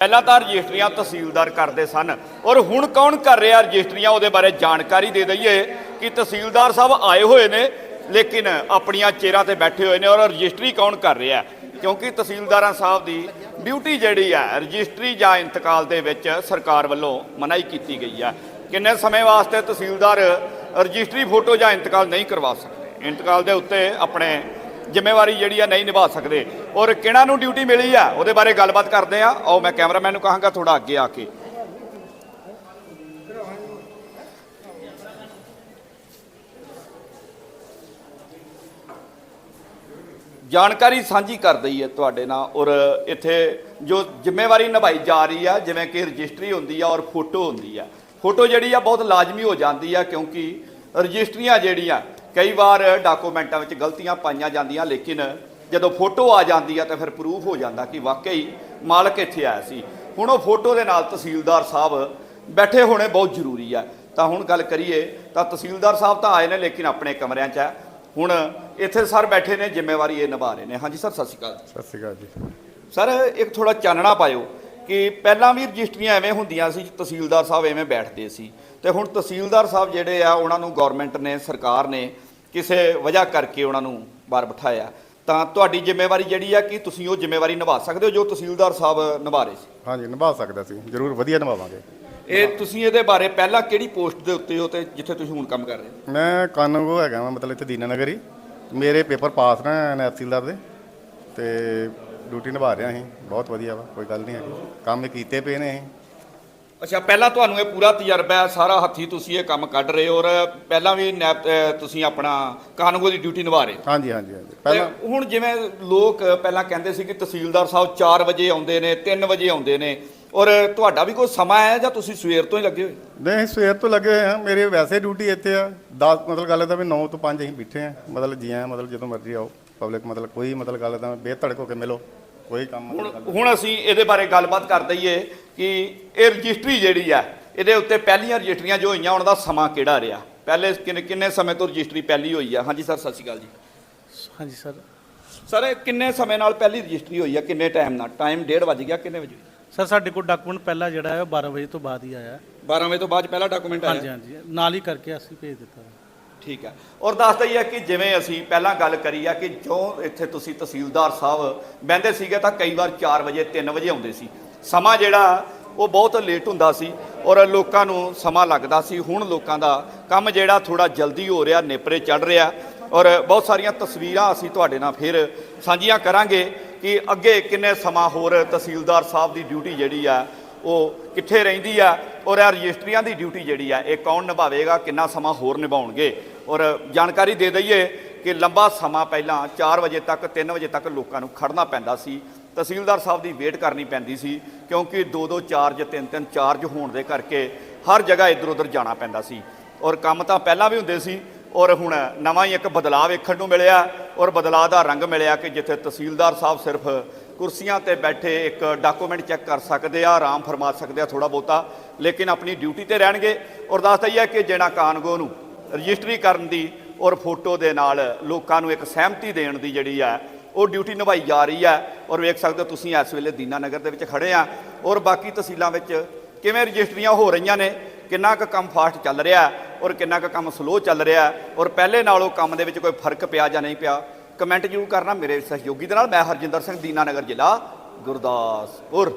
ਪਹਿਲਾਂ ਤਾਂ ਰਜਿਸਟਰੀਆਂ ਤਹਿਸੀਲਦਾਰ ਕਰਦੇ ਸਨ। ਔਰ ਹੁਣ ਕੌਣ ਕਰ ਰਿਹਾ ਰਜਿਸਟਰੀਆਂ? ਉਹਦੇ ਬਾਰੇ ਜਾਣਕਾਰੀ ਦੇ ਦਈਏ ਕਿ ਤਹਿਸੀਲਦਾਰ ਸਾਹਿਬ ਆਏ ਹੋਏ ਨੇ, ਲੇਕਿਨ ਆਪਣੀਆਂ ਚੇਅਰਾਂ ਤੇ ਬੈਠੇ ਹੋਏ ਨੇ ਔਰ ਰਜਿਸਟਰੀ ਕੌਣ ਕਰ ਰਿਹਾ ਕਿਉਂਕਿ ਤਹਿਸੀਲਦਾਰਾਂ ਸਾਹਿਬ ਦੀ ਡਿਊਟੀ ਜਿਹੜੀ ਹੈ, ਰਜਿਸਟਰੀ ਜਾਂ ਇੰਤਕਾਲ ਦੇ ਵਿੱਚ ਸਰਕਾਰ ਵੱਲੋਂ ਮਨਾਹੀ ਕੀਤੀ ਗਈ ਹੈ। ਕਿੰਨੇ ਸਮੇਂ ਵਾਸਤੇ ਤਹਿਸੀਲਦਾਰ ਰਜਿਸਟਰੀ ਫੋਟੋ ਜਾਂ ਇੰਤਕਾਲ ਨਹੀਂ ਕਰਵਾ ਸਕਦੇ? ਇੰਤਕਾਲ ਦੇ ਉੱਤੇ ਆਪਣੇ ਜ਼ਿੰਮੇਵਾਰੀ ਜਿਹੜੀ ਆ ਨਹੀਂ ਨਿਭਾ ਸਕਦੇ। ਔਰ ਕਿਹਨਾਂ ਨੂੰ ਡਿਊਟੀ ਮਿਲੀ ਆ, ਉਹਦੇ ਬਾਰੇ ਗੱਲਬਾਤ ਕਰਦੇ ਆ। ਆਓ ਮੈਂ ਕੈਮਰਾਮੈਨ ਨੂੰ ਕਹਾਂਗਾ ਥੋੜਾ ਅੱਗੇ ਆ ਕੇ। ਜਾਣਕਾਰੀ ਸਾਂਝੀ ਕਰ ਦਈ ਹੈ ਤੁਹਾਡੇ ਨਾਲ। ਔਰ ਇੱਥੇ ਜੋ ਜ਼ਿੰਮੇਵਾਰੀ ਨਿਭਾਈ ਜਾ ਰਹੀ ਆ, ਜਿਵੇਂ ਕਿ ਰਜਿਸਟਰੀ ਹੁੰਦੀ ਆ ਔਰ ਫੋਟੋ ਹੁੰਦੀ ਆ। ਫੋਟੋ ਜਿਹੜੀ ਆ ਬਹੁਤ ਲਾਜ਼ਮੀ ਹੋ ਜਾਂਦੀ ਆ ਕਿਉਂਕਿ ਰਜਿਸਟਰੀਆਂ ਜਿਹੜੀਆਂ ਕਈ ਵਾਰ ਡਾਕੂਮੈਂਟਾਂ ਵਿੱਚ ਗਲਤੀਆਂ ਪਾਈਆਂ ਜਾਂਦੀਆਂ ਲੇਕਿਨ ਜਦੋਂ ਫੋਟੋ ਆ ਜਾਂਦੀ ਆ ਤਾਂ ਫਿਰ ਪ੍ਰੂਫ ਹੋ ਜਾਂਦਾ ਕਿ ਵਾਕਈ ਮਾਲਕ ਇੱਥੇ ਆਇਆ ਸੀ। ਹੁਣ ਉਹ ਫੋਟੋ ਦੇ ਨਾਲ ਤਹਿਸੀਲਦਾਰ ਸਾਹਿਬ ਬੈਠੇ ਹੋਣੇ ਬਹੁਤ ਜ਼ਰੂਰੀ ਆ। ਤਾਂ ਹੁਣ ਗੱਲ ਕਰੀਏ ਤਾਂ ਤਹਿਸੀਲਦਾਰ ਸਾਹਿਬ ਤਾਂ ਆਏ ਨੇ ਲੇਕਿਨ ਆਪਣੇ ਕਮਰਿਆਂ 'ਚ ਆ। ਹੁਣ ਇੱਥੇ ਸਰ ਬੈਠੇ ਨੇ ਜ਼ਿੰਮੇਵਾਰੀ ਇਹ ਨਿਭਾ ਰਹੇ ਨੇ। ਹਾਂਜੀ ਸਰ ਸਤਿ ਸ਼੍ਰੀ ਅਕਾਲ। ਸਤਿ ਸ਼੍ਰੀ ਅਕਾਲ ਜੀ। ਸਰ ਇੱਕ ਥੋੜਾ ਚਾਨਣਾ ਪਾਇਓ। ਕਿ ਪਹਿਲਾਂ ਵੀ ਰਜਿਸਟਰੀਆਂ ਐਵੇਂ ਹੁੰਦੀਆਂ ਸੀ ਤਹਿਸੀਲਦਾਰ ਸਾਹਿਬ ਐਵੇਂ ਬੈਠਦੇ ਸੀ। ਤੇ ਹੁਣ ਤਹਿਸੀਲਦਾਰ ਸਾਹਿਬ ਜਿਹੜੇ ਆ ਉਹਨਾਂ ਨੂੰ ਗਵਰਨਮੈਂਟ ਨੇ ਸਰਕਾਰ ਨੇ ਕਿਸੇ ਵਜ੍ਹਾ ਕਰਕੇ ਉਹਨਾਂ ਨੂੰ ਬਾਹਰ ਬਿਠਾਇਆ। ਤਾਂ ਤੁਹਾਡੀ ਜ਼ਿੰਮੇਵਾਰੀ ਜਿਹੜੀ ਆ ਕਿ ਤੁਸੀਂ ਉਹ ਜ਼ਿੰਮੇਵਾਰੀ ਨਿਭਾ ਸਕਦੇ ਹੋ ਜੋ ਤਹਿਸੀਲਦਾਰ ਸਾਹਿਬ ਨਿਭਾ ਰਹੇ ਸੀ? ਹਾਂਜੀ ਨਿਭਾ ਸਕਦਾ ਸੀ। ਜ਼ਰੂਰ ਵਧੀਆ ਨਿਭਾਵਾਂਗੇ। ਇਹ ਤੁਸੀਂ ਇਹਦੇ ਬਾਰੇ ਪਹਿਲਾਂ ਕਿਹੜੀ ਪੋਸਟ ਦੇ ਉੱਤੇ ਹੋ ਤੇ ਜਿੱਥੇ ਤੁਸੀਂ ਹੁਣ ਕੰਮ ਕਰ ਰਹੇ ਹੋ? ਮੈਂ ਕਾਨੂੰਗੋ ਹੈਗਾ ਵਾਂ ਮਤਲਬ ਇੱਥੇ ਦੀਨਾ ਨਗਰੀ ਮੇਰੇ ਪੇਪਰ ਪਾਸ ਨੇ ਤਹਿਸੀਲਦਾਰ ਦੇ। ਤੇ ਡਿਊਟੀ ਨਿਭਾ ਰਿਹਾ ਅਸੀਂ। ਬਹੁਤ ਵਧੀਆ ਵਾ ਕੋਈ ਗੱਲ ਨਹੀਂ ਹੈਗੀ। ਕੰਮ ਕੀਤੇ ਪਏ ਨੇ ਅਸੀਂ। ਅੱਛਾ ਪਹਿਲਾਂ ਤੁਹਾਨੂੰ ਇਹ ਪੂਰਾ ਤਜਰਬਾ ਹੈ ਸਾਰਾ ਹੱਥੀ ਤੁਸੀਂ ਇਹ ਕੰਮ ਕੱਢ ਰਹੇ ਹੋ ਔਰ ਪਹਿਲਾਂ ਵੀ ਨੈਪ- ਅਹ ਤੁਸੀਂ ਆਪਣਾ ਕਾਨੂੰਗੋ ਦੀ ਡਿਊਟੀ ਨਿਭਾ ਰਹੇ ਹੋ? ਹਾਂਜੀ ਹਾਂਜੀ ਹਾਂਜੀ। ਤੇ ਪਹਿਲਾਂ ਹੁਣ ਜਿਵੇਂ ਲੋਕ ਪਹਿਲਾਂ ਕਹਿੰਦੇ ਸੀ ਕਿ ਤਹਿਸੀਲਦਾਰ ਸਾਹਿਬ 4 ਵਜੇ ਆਉਂਦੇ ਨੇ 3 ਵਜੇ ਆਉਂਦੇ ਨੇ। ਔਰ ਤੁਹਾਡਾ ਵੀ ਕੋਈ ਸਮਾਂ ਹੈ ਜਾਂ ਤੁਸੀਂ ਸਵੇਰ ਤੋਂ ਹੀ ਲੱਗੇ ਹੋਏ? ਨਹੀਂ ਸਵੇਰ ਤੋਂ ਲੱਗੇ ਹੋਏ ਹਾਂ। ਮੇਰੇ ਵੈਸੇ ਡਿਊਟੀ ਇੱਥੇ ਆ। 10 ਮਤਲਬ ਗੱਲ ਤਾਂ ਵੀ 9 ਤੋਂ 5 ਅਸੀਂ ਬੈਠੇ ਆ ਮਤਲਬ ਜੀ ਆ ਮਤਲਬ ਜਦੋਂ ਮਰਜ਼ੀ ਆਓ। ਪਬਲਿਕ ਮਤਲਬ ਕੋਈ ਮਤਲਬ ਗੱਲ ਤਾਂ ਬੇਧੜਕ ਹੋ ਕੇ ਮਿਲੋ। ਕੋਈ ਕੰਮ ਹੁਣ ਹੁਣ ਅਸੀਂ ਇਹਦੇ ਬਾਰੇ ਗੱਲਬਾਤ ਕਰ ਦਈਏ ਕਿ ਇਹ ਰਜਿਸਟਰੀ ਜਿਹੜੀ ਆ ਇਹਦੇ ਉੱਤੇ ਪਹਿਲੀਆਂ ਰਜਿਸਟਰੀਆਂ ਜੋ ਹੋਈਆਂ ਉਹਨਾਂ ਦਾ ਸਮਾਂ ਕਿਹੜਾ ਰਿਹਾ? ਪਹਿਲੇ ਕਿੰਨੇ ਕਿੰਨੇ ਸਮੇਂ ਤੋਂ ਰਜਿਸਟਰੀ ਪਹਿਲੀ ਹੋਈ ਆ? ਹਾਂਜੀ ਸਰ ਸਤਿ ਸ਼੍ਰੀ ਅਕਾਲ ਜੀ। ਹਾਂਜੀ ਸਰ। ਸਰ ਇਹ ਕਿੰਨੇ ਸਮੇਂ ਨਾਲ ਪਹਿਲੀ ਰਜਿਸਟਰੀ ਹੋਈ ਆ? ਕਿੰਨੇ ਟਾਈਮ ਨਾਲ? ਟਾਈਮ 1:30 ਵਜ ਗਿਆ ਕਿੰਨੇ ਵਜੇ ਸਰ ਸਾਡੇ ਕੋਲ ਡਾਕੂਮੈਂਟ ਪਹਿਲਾ ਜਿਹੜਾ ਹੈ ਉਹ 12 ਵਜੇ ਤੋਂ ਬਾਅਦ ਹੀ ਆਇਆ। ਹੈ। 12 ਵਜੇ ਤੋਂ ਬਾਅਦ ਪਹਿਲਾ ਡਾਕੂਮੈਂਟ ਹਾਂਜੀ ਆਇਆ ਹਾਂਜੀ। ਨਾਲ ਹੀ ਕਰਕੇ ਅਸੀਂ ਭੇਜ ਦਿੱਤਾ। ਠੀਕ ਹੈ। ਔਰ ਦੱਸਦਾ ਹੀ ਹੈ ਕਿ ਜਿਵੇਂ ਅਸੀਂ ਪਹਿਲਾਂ ਗੱਲ ਕਰੀ ਆ ਕਿ ਜੋ ਇੱਥੇ ਤੁਸੀਂ ਤਹਿਸੀਲਦਾਰ ਸਾਹਿਬ ਬਹਿੰਦੇ ਸੀਗੇ ਤਾਂ ਕਈ ਵਾਰ 4 ਵਜੇ 3 ਵਜੇ ਆਉਂਦੇ ਸੀ। ਸਮਾਂ ਜਿਹੜਾ, ਉਹ ਬਹੁਤ ਲੇਟ ਹੁੰਦਾ ਸੀ ਔਰ ਲੋਕਾਂ ਨੂੰ ਸਮਾਂ ਲੱਗਦਾ ਸੀ। ਹੁਣ ਲੋਕਾਂ ਦਾ ਕੰਮ ਜਿਹੜਾ ਥੋੜਾ ਜਲਦੀ ਹੋ ਰਿਹਾ, ਨੇਪਰੇ ਚੜ ਰਿਹਾ ਔਰ ਬਹੁਤ ਸਾਰੀਆਂ ਤਸਵੀਰਾਂ ਅਸੀਂ ਤੁਹਾਡੇ ਨਾਲ ਫਿਰ ਸਾਂਝੀਆਂ ਕਰਾਂਗੇ ਕਿ ਅੱਗੇ ਕਿੰਨੇ ਸਮਾਂ ਹੋਰ ਤਹਿਸੀਲਦਾਰ ਸਾਹਿਬ ਦੀ ਡਿਊਟੀ ਜਿਹੜੀ ਆ, ਉਹ ਕਿੱਥੇ ਰਹਿੰਦੀ ਆ ਔਰ ਇਹ ਰਜਿਸਟਰੀਆਂ ਦੀ ਡਿਊਟੀ ਜਿਹੜੀ ਆ, ਇਹ ਕੌਣ ਨਿਭਾਵੇਗਾ, ਕਿੰਨਾ ਸਮਾਂ ਹੋਰ ਨਿਭਾਉਣਗੇ। ਔਰ ਜਾਣਕਾਰੀ ਦੇ ਦਈਏ ਕਿ ਲੰਬਾ ਸਮਾਂ ਪਹਿਲਾਂ 4 ਵਜੇ ਤੱਕ 3 ਵਜੇ ਤੱਕ ਲੋਕਾਂ ਨੂੰ ਖੜਨਾ ਪੈਂਦਾ ਸੀ। ਤਹਿਸੀਲਦਾਰ ਸਾਹਿਬ ਦੀ ਵੇਟ ਕਰਨੀ ਪੈਂਦੀ ਸੀ ਕਿਉਂਕਿ ਦੋ ਦੋ ਚਾਰਜ, ਤਿੰਨ ਤਿੰਨ ਚਾਰਜ ਹੋਣ ਦੇ ਕਰਕੇ ਹਰ ਜਗ੍ਹਾ ਇੱਧਰ ਉੱਧਰ ਜਾਣਾ ਪੈਂਦਾ ਸੀ। ਔਰ ਕੰਮ ਤਾਂ ਪਹਿਲਾਂ ਵੀ ਹੁੰਦੇ ਸੀ ਔਰ ਹੁਣ ਨਵਾਂ ਹੀ ਇੱਕ ਬਦਲਾਅ ਵੇਖਣ ਨੂੰ ਮਿਲਿਆ ਔਰ ਬਦਲਾਅ ਦਾ ਰੰਗ ਮਿਲਿਆ ਕਿ ਜਿੱਥੇ ਤਹਿਸੀਲਦਾਰ ਸਾਹਿਬ ਸਿਰਫ ਕੁਰਸੀਆਂ ਤੇ ਬੈਠੇ ਇੱਕ ਡਾਕੂਮੈਂਟ ਚੈੱਕ ਕਰ ਸਕਦੇ ਆ, ਆਰਾਮ ਫਰਮਾ ਸਕਦੇ ਆ ਥੋੜਾ ਬਹੁਤਾ, ਲੇਕਿਨ ਆਪਣੀ ਡਿਊਟੀ ਤੇ ਰਹਿਣਗੇ। ਔਰ ਦੱਸਦਾ ਹੀ ਹੈ ਕਿ ਜਿਹੜਾ ਕਾਨਗੋ ਨੂੰ ਰਜਿਸਟਰੀ ਕਰਨ ਦੀ ਔਰ ਫੋਟੋ ਦੇ ਨਾਲ ਲੋਕਾਂ ਨੂੰ ਇੱਕ ਸਹਿਮਤੀ ਦੇਣ ਦੀ ਜਿਹੜੀ ਆ, ਉਹ ਡਿਊਟੀ ਨਿਭਾਈ ਜਾ ਰਹੀ ਹੈ ਔਰ ਵੇਖ ਸਕਦੇ ਹੋ ਤੁਸੀਂ ਇਸ ਵੇਲੇ ਦੀਨਾ ਨਗਰ ਦੇ ਵਿੱਚ ਖੜੇ ਆ ਔਰ ਬਾਕੀ ਤਹਿਸੀਲਾਂ ਵਿੱਚ ਕਿਵੇਂ ਰਜਿਸਟਰੀਆਂ ਹੋ ਰਹੀਆਂ ਨੇ, ਕਿੰਨਾ ਕੁ ਕੰਮ ਫਾਸਟ ਚੱਲ ਰਿਹਾ ਔਰ ਕਿੰਨਾ ਕੁ ਕੰਮ ਸਲੋ ਚੱਲ ਰਿਹਾ ਔਰ ਪਹਿਲੇ ਨਾਲੋਂ ਕੰਮ ਦੇ ਵਿੱਚ ਕੋਈ ਫ਼ਰਕ ਪਿਆ ਜਾਂ ਨਹੀਂ ਪਿਆ ਕਮੈਂਟ ਜ਼ਰੂਰ ਕਰਨਾ ਮੇਰੇ ਸਹਿਯੋਗੀ ਦੇ ਨਾਲ, ਮੈਂ ਹਰਜਿੰਦਰ ਸਿੰਘ ਦੀਨਾ ਨਗਰ ਜ਼ਿਲ੍ਹਾ ਗੁਰਦਾਸਪੁਰ।